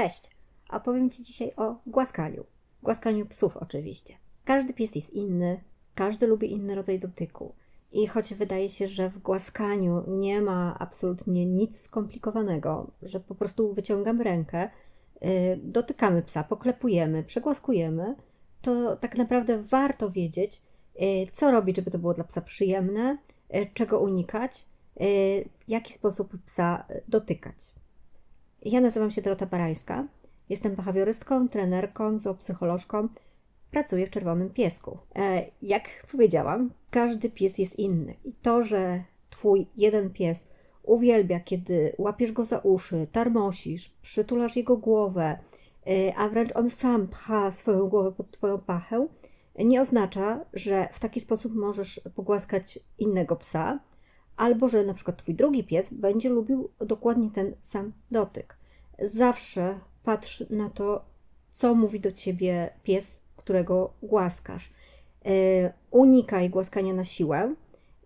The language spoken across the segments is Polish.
Cześć! Opowiem Ci dzisiaj o głaskaniu. Głaskaniu psów oczywiście. Każdy pies jest inny, każdy lubi inny rodzaj dotyku. I choć wydaje się, że w głaskaniu nie ma absolutnie nic skomplikowanego, że po prostu wyciągamy rękę, yy, dotykamy psa, poklepujemy, przegłaskujemy, to tak naprawdę warto wiedzieć, yy, co robić, żeby to było dla psa przyjemne, yy, czego unikać, w jaki sposób psa dotykać. Ja nazywam się Dorota Barańska. Jestem behawiorystką, trenerką, zoopsycholożką. Pracuję w Czerwonym Piesku. E, jak powiedziałam, każdy pies jest inny. I to, że twój jeden pies uwielbia, kiedy łapiesz go za uszy, tarmosisz, przytulasz jego głowę, e, a wręcz on sam pcha swoją głowę pod twoją pachę, nie oznacza, że w taki sposób możesz pogłaskać innego psa, albo że na przykład twój drugi pies będzie lubił dokładnie ten sam dotyk. Zawsze patrz na to, co mówi do ciebie pies, którego głaskasz. E, unikaj głaskania na siłę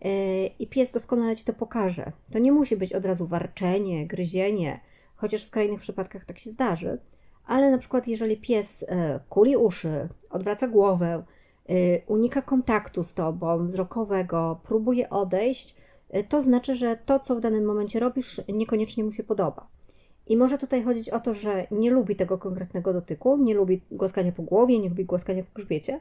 e, i pies doskonale ci to pokaże. To nie musi być od razu warczenie, gryzienie, chociaż w skrajnych przypadkach tak się zdarzy. Ale na przykład, jeżeli pies e, kuli uszy, odwraca głowę, unika kontaktu z tobą wzrokowego, próbuje odejść, to znaczy, że to, co w danym momencie robisz, niekoniecznie mu się podoba. I może tutaj chodzić o to, że nie lubi tego konkretnego dotyku, nie lubi głaskania po głowie, nie lubi głaskania po grzbiecie,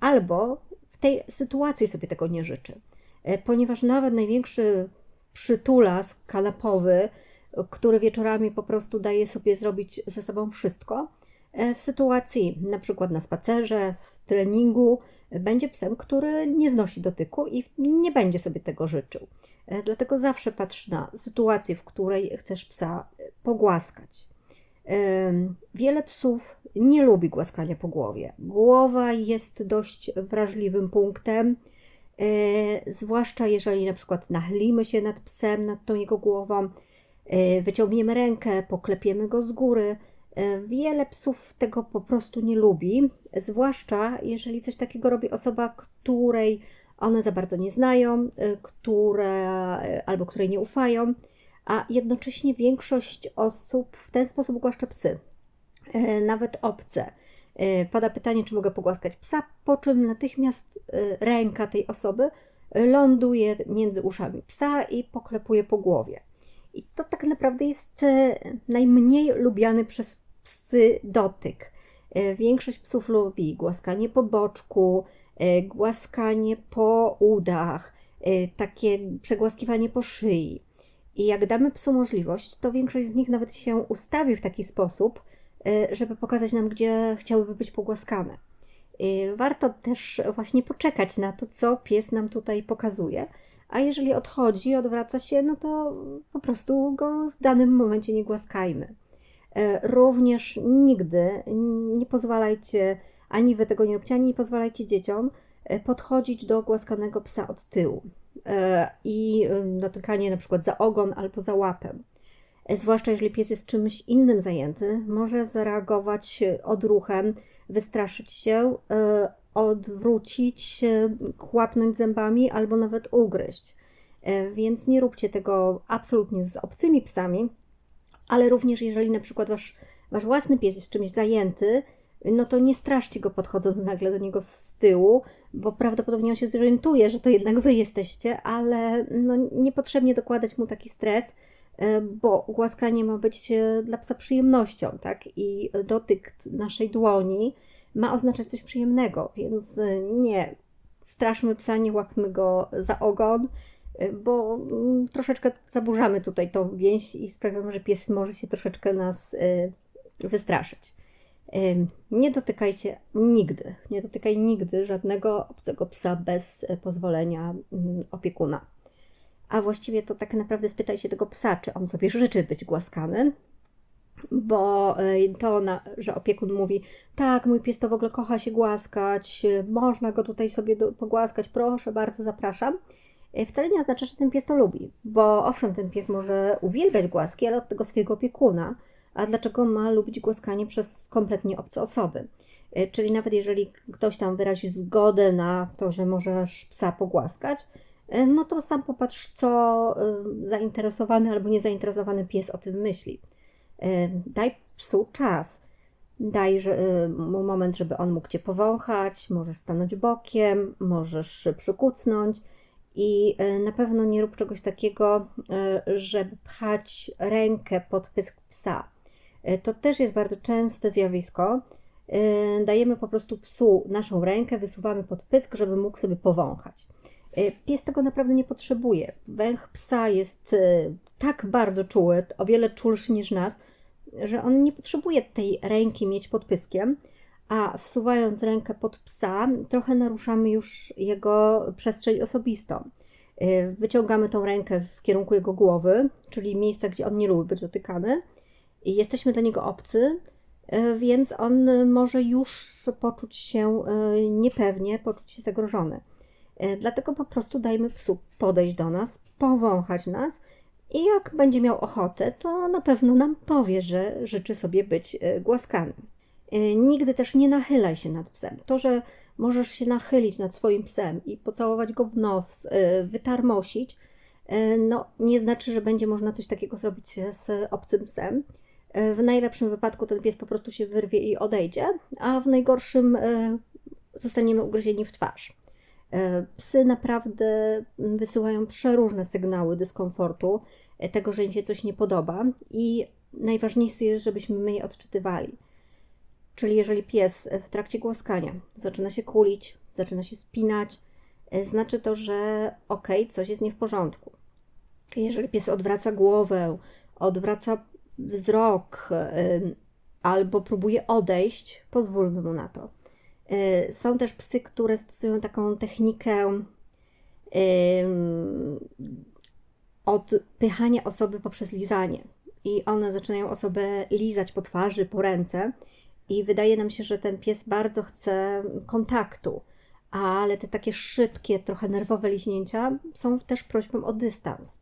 albo w tej sytuacji sobie tego nie życzy. E, ponieważ nawet największy przytulas kanapowy, który wieczorami po prostu daje sobie zrobić ze sobą wszystko, e, w sytuacji na przykład na spacerze, w treningu, będzie psem, który nie znosi dotyku i nie będzie sobie tego życzył. E, dlatego zawsze patrz na sytuację, w której chcesz psa pogłaskać. Wiele psów nie lubi głaskania po głowie. Głowa jest dość wrażliwym punktem, e, zwłaszcza jeżeli na przykład nachylimy się nad psem, nad tą jego głową, wyciągniemy rękę, poklepiemy go z góry. Wiele psów tego po prostu nie lubi, zwłaszcza jeżeli coś takiego robi osoba, której one za bardzo nie znają, które, albo której nie ufają, a jednocześnie większość osób w ten sposób głaszcze psy, y, nawet obce. Pada pytanie, czy mogę pogłaskać psa, po czym natychmiast ręka tej osoby ląduje między uszami psa i poklepuje po głowie. I to tak naprawdę jest najmniej lubiany przez psy dotyk. Większość psów lubi głaskanie po boczku, E, głaskanie po udach, e, takie przegłaskiwanie po szyi. I jak damy psu możliwość, to większość z nich nawet się ustawi w taki sposób, e, żeby pokazać nam, gdzie chciałyby być pogłaskane. Warto też właśnie poczekać na to, co pies nam tutaj pokazuje. A jeżeli odchodzi, odwraca się, no to po prostu go w danym momencie nie głaskajmy. Również nigdy nie pozwalajcie ani wy tego nie róbcie, ani nie pozwalajcie dzieciom podchodzić do głaskanego psa od tyłu i e, dotykanie na przykład za ogon albo za łapę. Zwłaszcza jeżeli pies jest czymś innym zajęty, może zareagować odruchem, wystraszyć się, odwrócić, chłapnąć zębami albo nawet ugryźć. Więc nie róbcie tego absolutnie z obcymi psami, ale również jeżeli na przykład wasz, wasz własny pies jest czymś zajęty, no to nie straszcie go podchodząc nagle do niego z tyłu, bo prawdopodobnie on się zorientuje, że to jednak wy jesteście, ale no niepotrzebnie dokładać mu taki stres, e, bo głaskanie ma być e, dla psa przyjemnością, tak? I dotyk naszej dłoni ma oznaczać coś przyjemnego, więc e, nie straszmy psa, nie łapmy go za ogon, bo mm, troszeczkę zaburzamy tutaj tą więź i sprawiamy, że pies może się troszeczkę nas wystraszyć. Nie dotykajcie nigdy, nie dotykaj nigdy żadnego obcego psa bez e, pozwolenia mm, opiekuna. A właściwie to tak naprawdę spytaj się tego psa, czy on sobie życzy być głaskany, bo e, to, że opiekun mówi, tak, mój pies to w ogóle kocha się głaskać, można go tutaj sobie pogłaskać, proszę bardzo, zapraszam. E, wcale nie oznacza, że ten pies to lubi, bo owszem, ten pies może uwielbiać głaski, ale od tego swojego opiekuna a dlaczego ma lubić głaskanie przez kompletnie obce osoby. E, czyli nawet jeżeli ktoś tam wyrazi zgodę na to, że możesz psa pogłaskać, e, no to sam popatrz, co e, zainteresowany albo niezainteresowany pies o tym myśli. Daj psu czas. Daj mu moment, żeby on mógł cię powąchać, możesz stanąć bokiem, możesz przykucnąć i na pewno nie rób czegoś takiego, żeby pchać rękę pod pysk psa. To też jest bardzo częste zjawisko. Dajemy po prostu psu naszą rękę, wysuwamy pod pysk, żeby mógł sobie powąchać. Pies tego naprawdę nie potrzebuje. Węch psa jest tak bardzo czuły, o wiele czulszy niż nas, że on nie potrzebuje tej ręki mieć pod pyskiem, a wsuwając rękę pod psa, trochę naruszamy już jego przestrzeń osobistą. Wyciągamy tą rękę w kierunku jego głowy, czyli miejsca, gdzie on nie lubi być dotykany, jesteśmy dla niego obcy, y, więc on może już poczuć się y, niepewnie, poczuć się zagrożony. Dlatego po prostu dajmy psu podejść do nas, powąchać nas i jak będzie miał ochotę, to na pewno nam powie, że życzy sobie być e, głaskanym. E, nigdy też nie nachylaj się nad psem. To, że możesz się nachylić nad swoim psem i pocałować go w nos, e, wytarmosić, no nie znaczy, że będzie można coś takiego zrobić z obcym psem. W najlepszym wypadku ten pies po prostu się wyrwie i odejdzie, a w najgorszym zostaniemy ugryzieni w twarz. E, psy naprawdę wysyłają przeróżne sygnały dyskomfortu, e, tego, że im się coś nie podoba i najważniejsze jest, żebyśmy my je odczytywali. Czyli jeżeli pies w trakcie głaskania zaczyna się kulić, zaczyna się spinać, e, znaczy to, że ok, coś jest nie w porządku. Jeżeli pies odwraca głowę, odwraca wzrok albo próbuje odejść, pozwólmy mu na to. Y, są też psy, które stosują taką technikę odpychania osoby poprzez lizanie. I one zaczynają osobę lizać po twarzy, po ręce. I wydaje nam się, że ten pies bardzo chce kontaktu, ale te takie szybkie, trochę nerwowe liźnięcia są też prośbą o dystans.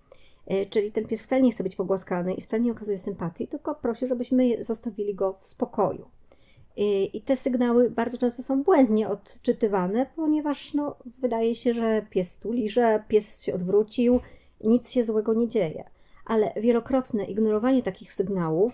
Y, czyli ten pies wcale nie chce być pogłaskany i wcale nie okazuje sympatii, tylko prosi, żebyśmy zostawili go w spokoju. I te sygnały bardzo często są błędnie odczytywane, ponieważ no, wydaje się, że pies tuli, że pies się odwrócił, nic się złego nie dzieje. Ale wielokrotne ignorowanie takich sygnałów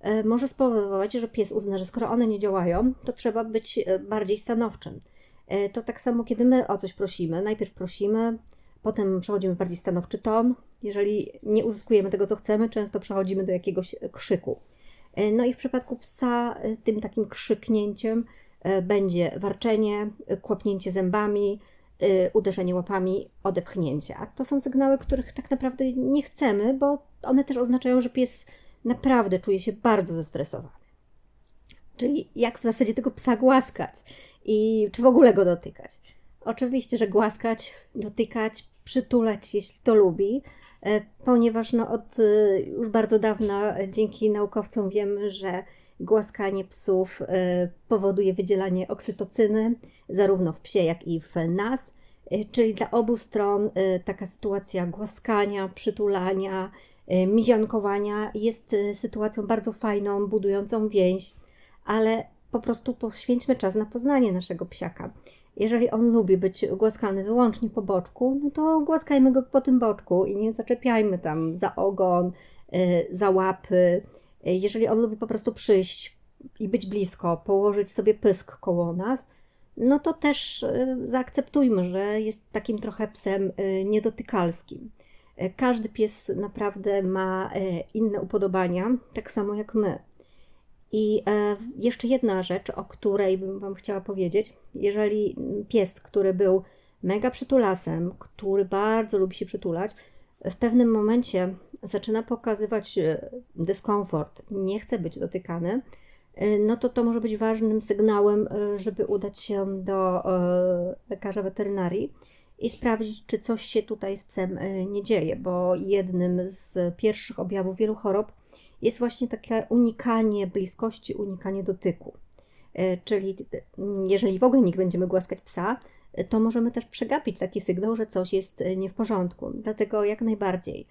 e, może spowodować, że pies uzna, że skoro one nie działają, to trzeba być e, bardziej stanowczym. E, to tak samo, kiedy my o coś prosimy. Najpierw prosimy, potem przechodzimy w bardziej stanowczy ton. Jeżeli nie uzyskujemy tego, co chcemy, często przechodzimy do jakiegoś krzyku. E, no i w przypadku psa e, tym takim krzyknięciem e, będzie warczenie, kłopnięcie zębami, uderzenie łapami, odepchnięcie. A to są sygnały, których tak naprawdę nie chcemy, bo one też oznaczają, że pies naprawdę czuje się bardzo zestresowany. Czyli jak w zasadzie tego psa głaskać i czy w ogóle go dotykać. Oczywiście, że głaskać, dotykać, przytulać, jeśli to lubi, E, ponieważ no, od e, już bardzo dawna e, dzięki naukowcom wiemy, że głaskanie psów powoduje wydzielanie oksytocyny, zarówno w psie, jak i w nas. Czyli dla obu stron taka sytuacja głaskania, przytulania, miziankowania jest sytuacją bardzo fajną, budującą więź, ale po prostu poświęćmy czas na poznanie naszego psiaka. Jeżeli on lubi być głaskany wyłącznie po boczku, no to głaskajmy go po tym boczku i nie zaczepiajmy tam za ogon, y, za łapy. Y, jeżeli on lubi po prostu przyjść i być blisko, położyć sobie pysk koło nas, no to też y, zaakceptujmy, że jest takim trochę psem niedotykalskim. Każdy pies naprawdę ma inne upodobania, tak samo jak my. I e, jeszcze jedna rzecz, o której bym Wam chciała powiedzieć. Jeżeli pies, który był mega przytulasem, który bardzo lubi się przytulać, w pewnym momencie zaczyna pokazywać e, dyskomfort, nie chce być dotykany, e, no to to może być ważnym sygnałem, żeby udać się do lekarza weterynarii i sprawdzić, czy coś się tutaj z psem nie dzieje, bo jednym z pierwszych objawów wielu chorób jest właśnie takie unikanie bliskości, unikanie dotyku. E, czyli jeżeli w ogóle nie będziemy głaskać psa, e, to możemy też przegapić taki sygnał, że coś jest e, nie w porządku. Dlatego jak najbardziej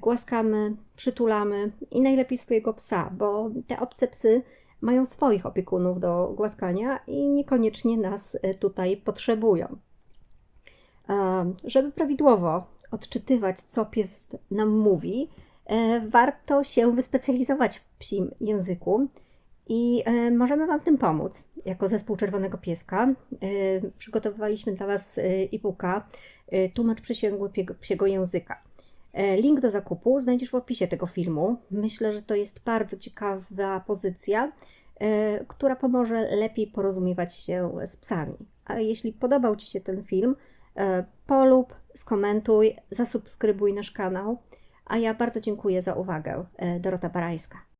głaskamy, przytulamy i najlepiej swojego psa, bo te obce psy mają swoich opiekunów do głaskania i niekoniecznie nas tutaj potrzebują. Żeby prawidłowo odczytywać, co pies nam mówi, warto się wyspecjalizować w psim języku i e, możemy Wam w tym pomóc. Jako zespół Czerwonego Pieska e, przygotowywaliśmy dla Was e, e-booka e, Tłumacz przysięgły psiego języka. E, Link do zakupu znajdziesz w opisie tego filmu. Myślę, że to jest bardzo ciekawa pozycja, e, która pomoże lepiej porozumiewać się z psami. A jeśli podobał Ci się ten film, e, polub, skomentuj, zasubskrybuj nasz kanał. A ja bardzo dziękuję za uwagę. E, Dorota Barajska.